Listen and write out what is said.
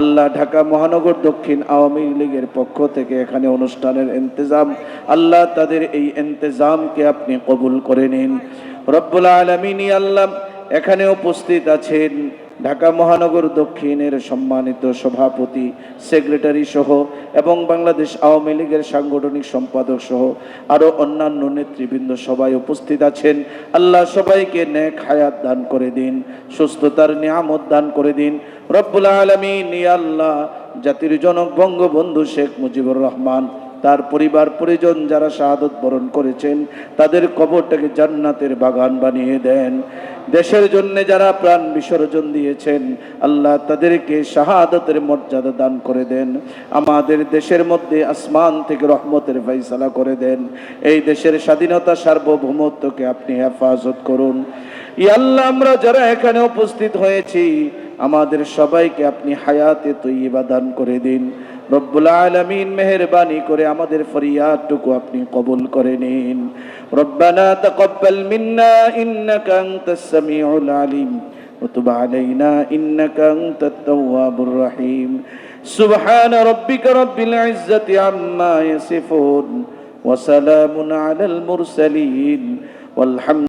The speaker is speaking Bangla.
আল্লাহ ঢাকা মহানগর দক্ষিণ আওয়ামী লীগের পক্ষ থেকে এখানে অনুষ্ঠানের ইন্তজাম, আল্লাহ তাদের এই ইন্তজামকে আপনি কবুল করে নিন। রব্বুল আলমিনী আল্লাহ, এখানে উপস্থিত আছেন ঢাকা মহানগর দক্ষিণের সম্মানিত সভাপতি, সেক্রেটারি সহ এবং বাংলাদেশ আওয়ামী লীগের সাংগঠনিক সম্পাদক সহ আরও অন্যান্য নেতৃবৃন্দ সবাই উপস্থিত আছেন। আল্লাহ সবাইকে নেক হায়াত দান করে দিন, সুস্থতার নিয়ামত দান করে দিন। রব্বুল আলমিন আল্লাহ, জাতির জনক বঙ্গবন্ধু শেখ মুজিবুর রহমান, তার পরিবার, পরিজন যারা শাহাদত বরণ করেছেন, তাদের কবরটাকে জান্নাতের বাগান বানিয়ে দেন। দেশের জন্য যারা প্রাণ বিসর্জন দিয়েছেন, আল্লাহ তাদেরকে শাহাদতের মর্যাদা দান করে দেন। আমাদের দেশের মধ্যে আসমান থেকে রহমতের ফৈসালা করে দেন। এই দেশের স্বাধীনতা সার্বভৌমত্বকে আপনি হেফাজত করুন। ই আল্লাহ, আমরা যারা এখানে উপস্থিত হয়েছি, আমাদের সবাইকে আপনি হায়াতে তৈবা দান করে দিন। রব্বুল আলমিন মেহরবানি করে আমাদের ফরিয়াদটুকু আপনি কবুল করে নিন রব্বানা তাকাব্বাল মিন্না ইন্নাকা আনতাস সামিউল আলিম وتب علينا إنك أنت التواب الرحيم سبحان ربك رب العزة عما يصفون وسلام على المرسلين والحمد